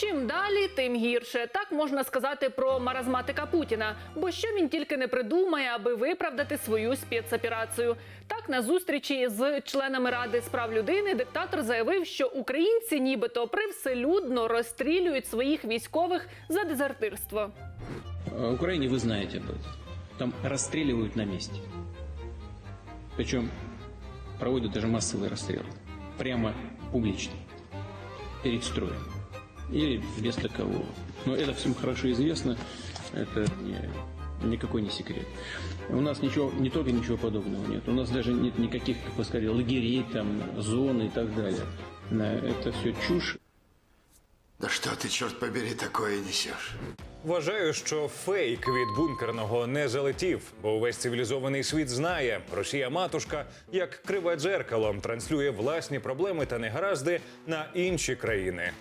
Чим далі, тим гірше. Так можна сказати про маразматика Путіна. Бо що він тільки не придумає, аби виправдати свою спецоперацію. Так, на зустрічі з членами ради з прав людини диктатор заявив, що українці, нібито привселюдно розстрілюють своїх військових за дезертирство. В Украине вы знаете об этом. Там расстреливают на месте. Причем проводят даже массовые расстрелы. Прямо публично. Перед строем. Или без такового. Но это всем хорошо известно. Это не- никакой не секрет. У нас ничего, не только ничего подобного нет. У нас даже нет никаких, как вы сказали, лагерей, там, зон и так далее. На- Это все чушь. Да что ты, черт побери, такое несешь? Вважаю, що фейк від бункерного не залетів, бо увесь цивілізований світ знає, Росія матушка як криве дзеркало транслює власні проблеми та негаразди на інші країни.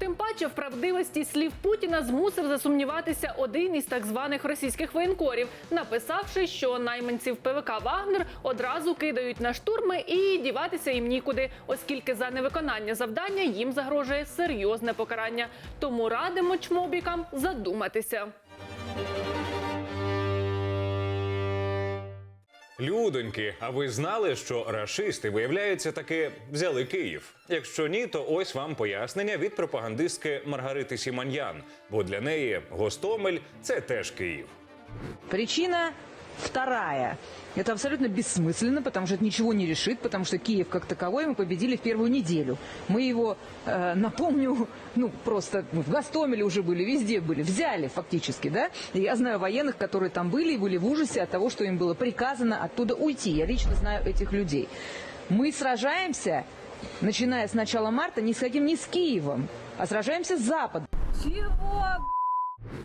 Тим паче в правдивості слів Путіна змусив засумніватися один із так званих російських воєнкорів, написавши, що найманців ПВК Вагнер одразу кидають на штурми і діватися їм нікуди, оскільки за невиконання завдання їм загрожує серйозне покарання. Тому радимо чмобікам задуматися. Людоньки, а ви знали, що рашисти, виявляється, таки взяли Київ? Якщо ні, то ось вам пояснення від пропагандистки Маргарити Сіманьян, бо для неї Гостомель це теж Київ. Причина вторая. Это абсолютно бессмысленно, потому что это ничего не решит, потому что Киев как таковой мы победили в первую неделю. Мы его, э, напомню, ну просто в Гастомеле уже были, везде были, взяли фактически, да? И я знаю военных, которые там были и были в ужасе от того, что им было приказано оттуда уйти. Я лично знаю этих людей. Мы сражаемся, начиная с начала марта, не с каким не с Киевом, а сражаемся с Западом.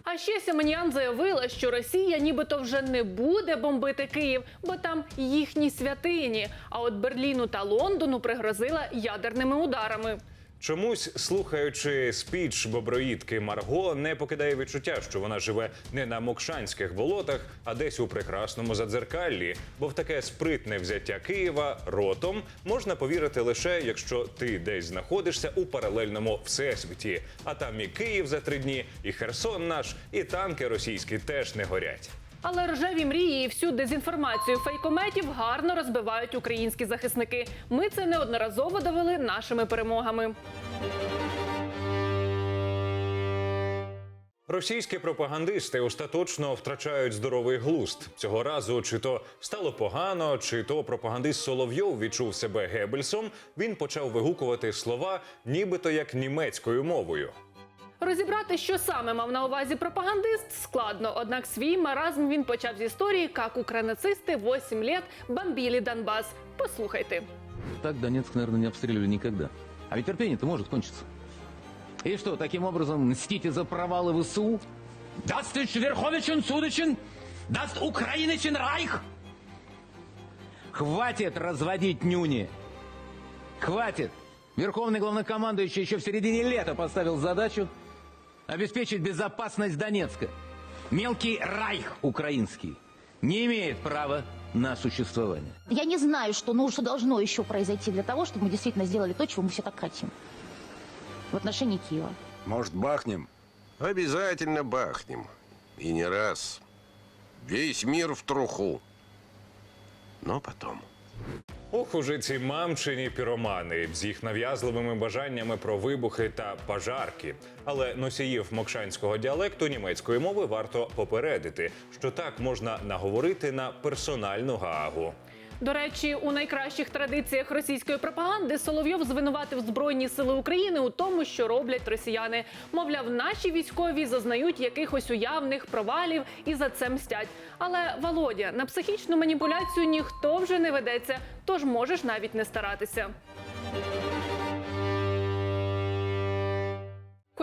А ще Сіманіан заявила, що Росія нібито вже не буде бомбити Київ, бо там їхні святині. А от Берліну та Лондону пригрозила ядерними ударами. Чомусь, слухаючи спіч боброїдки Марго, не покидає відчуття, що вона живе не на мокшанських болотах, а десь у прекрасному задзеркаллі. Бо в таке спритне взяття Києва ротом можна повірити лише, якщо ти десь знаходишся у паралельному всесвіті. А там і Київ за три дні, і Херсон наш, і танки російські теж не горять. Але рожеві мрії і всю дезінформацію фейкометів гарно розбивають українські захисники. Ми це неодноразово довели нашими перемогами. Російські пропагандисти остаточно втрачають здоровий глузд. Цього разу чи то стало погано, чи то пропагандист Соловйов відчув себе Геббельсом. Він почав вигукувати слова, нібито як німецькою мовою. Розібрати, що саме мав на увазі пропагандист, складно. Однак свій маразм він почав з історії, як укранацисти 8 лет бомбили Донбас. Послухайте. Так Донецк, наверное, не обстреливали никогда. А ведь терпение-то может кончиться. И что, таким образом мстите за провалы ВСУ? Даст ич Верховичен Судочен? Даст Украиничен Райх? Хватит разводить нюни. Хватит. Верховный главнокомандующий еще в середине лета поставил задачу обеспечить безопасность Донецка. Мелкий Райх украинский не имеет права на существование. Я не знаю, что, ну, что должно еще произойти для того, чтобы мы действительно сделали то, чего мы все так хотим в отношении Киева. Может, бахнем? Обязательно бахнем. И не раз. Весь мир в труху. Но потом. Ох, уже ці мамчині піромани з їх нав'язливими бажаннями про вибухи та пожарки. Але носіїв мокшанського діалекту німецької мови варто попередити, що так можна наговорити на персональну гаагу. До речі, у найкращих традиціях російської пропаганди Соловйов звинуватив Збройні сили України у тому, що роблять росіяни. Мовляв, наші військові зазнають якихось уявних провалів і за це мстять. Але Володя, на психічну маніпуляцію ніхто вже не ведеться, тож можеш навіть не старатися.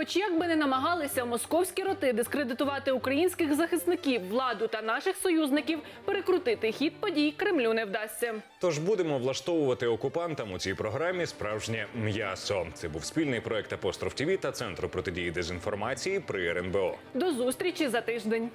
Хоч як би не намагалися московські роти дискредитувати українських захисників, владу та наших союзників, перекрутити хід подій Кремлю не вдасться. Тож будемо влаштовувати окупантам у цій програмі справжнє м'ясо. Це був спільний проект Апостроф ТІВІ та Центру протидії дезінформації при РНБО. До зустрічі за тиждень.